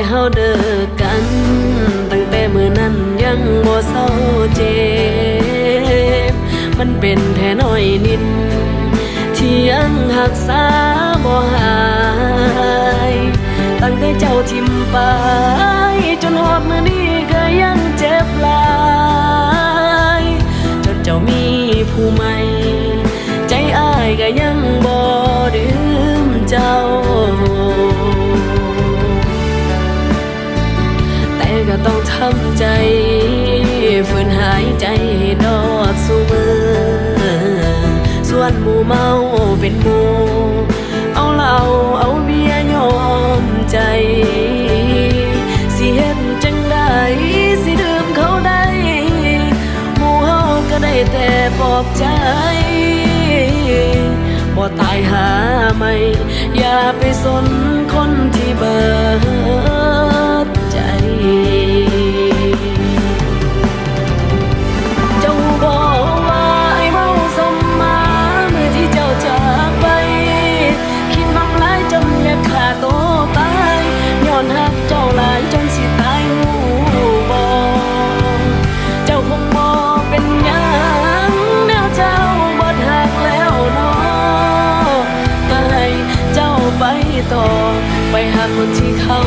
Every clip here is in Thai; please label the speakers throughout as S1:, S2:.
S1: ต่เฮาเดิกกัน ตั้งแต่มือนั้นยังบ่เศร้าเจ็บ มันเป็นแค่น้อยนิด ที่ยังหักษาบ่หาย ตั้งแต่เจ้าทิมไป จนหอดมือนี้ก็ยังเจ็บหลายจนเจ้ามีผู้ใหม่ ใจอ้ายก็ยัง ทำใจฝืนหายใจดอดสู่มือส่วนหมู่เมาเป็นหมูเอาเหล้าเอาเบียร์ยอมใจสิเฮ็ดจังได้สิดื่มเขาได้หมู่เฮาก็ได้แต่ปลอบใจบ่ตายหาไม่อย่าไปสน ต่อ ไปหาคนที่เขา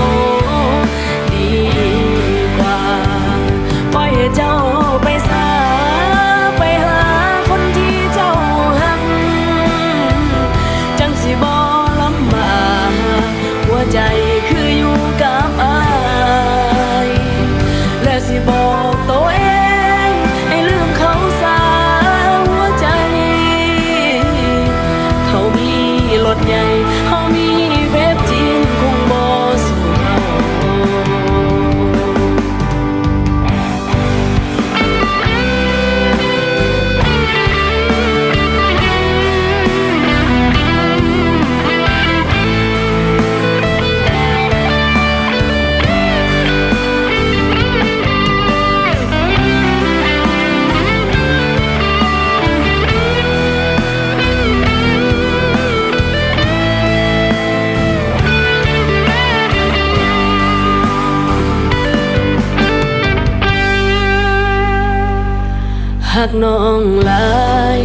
S1: หากน้องลาย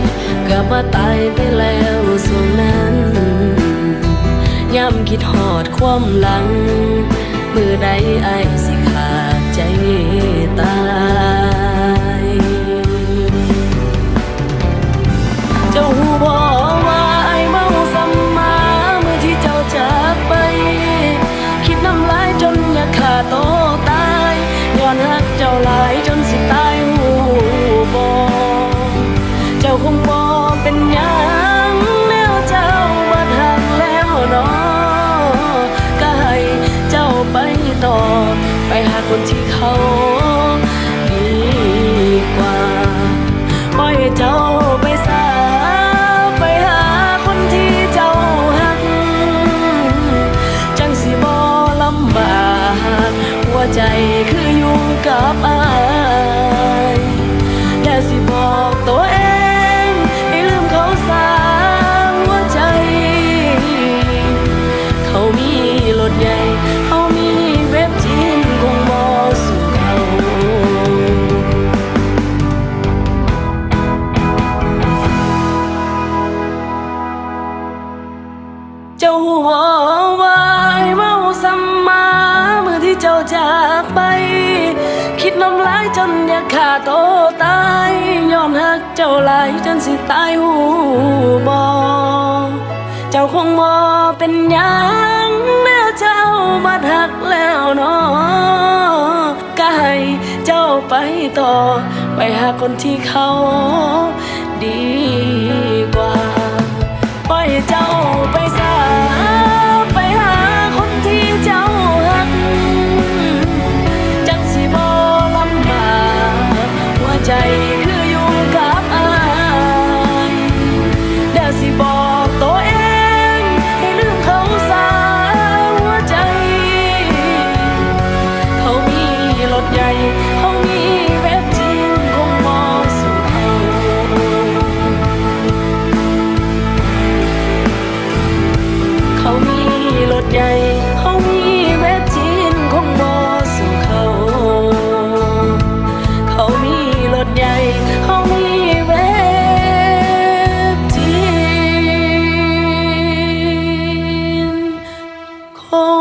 S1: ก็บ่ตายไปแล้วส่วนนั้นย้ำคิดหอดความหลัง มือใดไอสิขาดใจตายเจ้าหูบอ ต่อ ไปหาคนที่เขา หลายจนสิตายหูบอเจ้าคงบอเป็นยังแม้เจ้ามาทักแล้วเนาะก็ให้เจ้าไปต่อ ไปหาคนที่เขาดี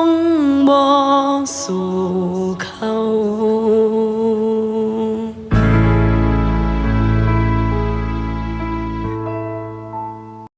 S1: งบ่สู่เขา